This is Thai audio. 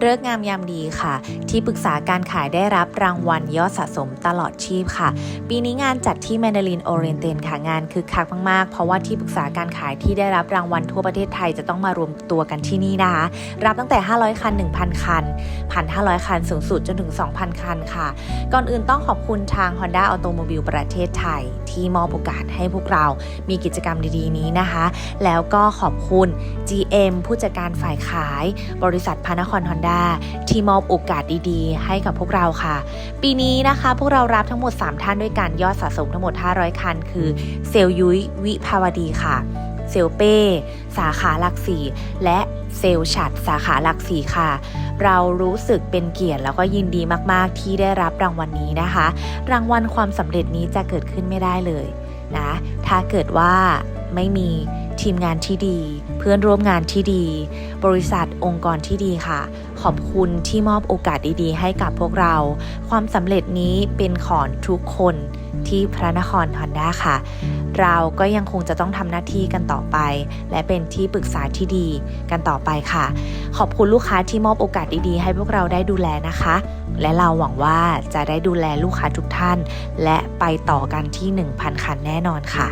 เลิกษ์งามยามดีค่ะ ที่ปรึกษาการขายได้รับรางวัลยอดสะสมตลอดชีพค่ะ ปีนี้งานจัดที่แมนดารินโอเรนเตนค่ะงานคึกคักมากๆ เพราะว่าที่ปรึกษาการขายที่ได้รับรางวัลทั่วประเทศไทยจะต้องมารวมตัวกันที่นี่นะคะ รับตั้งแต่ 500 คัน 1,000 คัน 1,500 คันสูงสุดจนถึง 2,000 คันค่ะ ก่อนอื่นต้องขอบคุณทาง Honda Automobile ประเทศไทย ที่มอบโอกาสให้พวกเรามีกิจกรรมดีๆนี้นะคะ แล้วก็ขอบคุณ GM ผู้จัดการฝ่ายขาย บริษัทพานครฮอนด้าที่มอบโอกาสดีๆ ให้กับพวกเราค่ะ ปีนี้นะคะ พวกเรารับทั้งหมด 3 ท่านด้วยกันยอดสะสมทั้งหมด 500 คัน คือเซลลยุ้ยวิภาวดีค่ะ เซลเป้ สาขาหลักสี่และเซลชัดสาขาหลักสี่ค่ะ เรารู้สึกเป็นเกียรติแล้วก็ยินดีมากๆ ที่ได้รับรางวัลนนี้นะคะ รางวัลความสำเร็จนี้จะเกิดขึ้นไม่ได้เลยนะ ถ้าเกิดว่าไม่มี ทีมงานที่ดี เพื่อนร่วมงานที่ดี บริษัทองค์กรที่ดีค่ะ ขอบคุณที่มอบโอกาสดีๆ ให้กับพวกเรา ความสำเร็จนี้เป็นของทุกคนที่พระนครฮอนด้าค่ะ เราก็ยังคงจะต้องทำหน้าที่กันต่อไป และเป็นที่ปรึกษาที่ดีกันต่อไปค่ะ ขอบคุณลูกค้าที่มอบโอกาสดีๆ ให้พวกเราได้ดูแลนะคะ และเราหวังว่าจะได้ดูแลลูกค้าทุกท่าน และไปต่อกันที่ 1,000 คันแน่นอนค่ะ